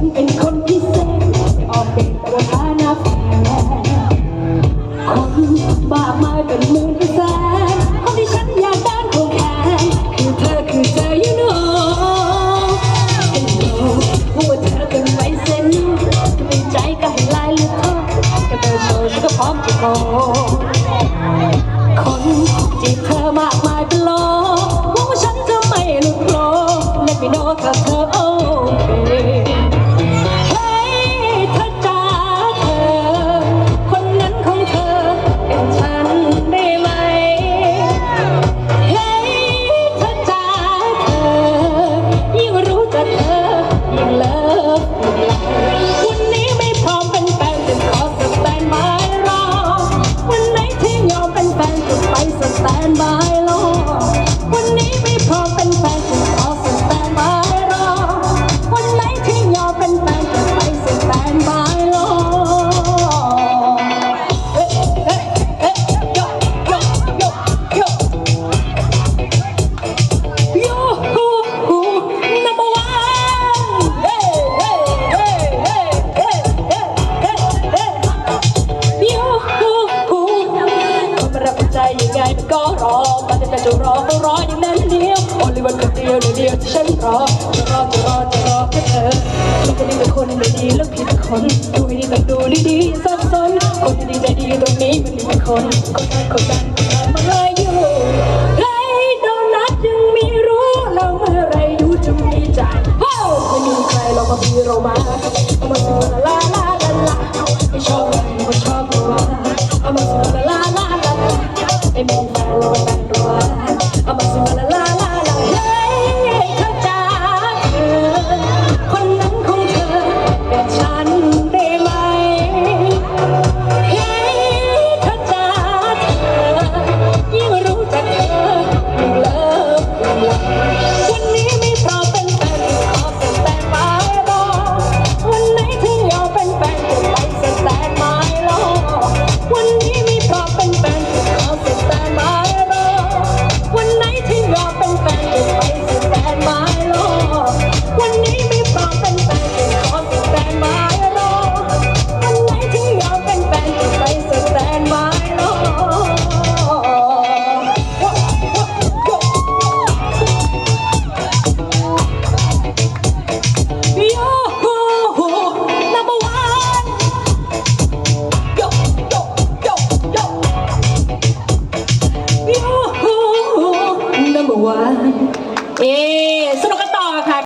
and come to. Lord. ใจยังไงมันก็รอมันจะจะรอก็รออย่างนั้นเดียว only one คนเดียวเดียวที่ฉันรอจะรอจะรอจะรอแค่เธอมันจะดีแต่คนไม่ดีแล้วผิดคนดูให้ดีแต่ดูดีๆสับสนคนที่ดีใจดีตรงนี้มันมีคนคนนั้นคนนั้นคนนั้นมาเลยอยู่ไรโดนัทยังไม่รู้เราเมื่อไรอยู่จะมีใจไม่มีใครเรามามีเรามาเอามาสิลาลาลา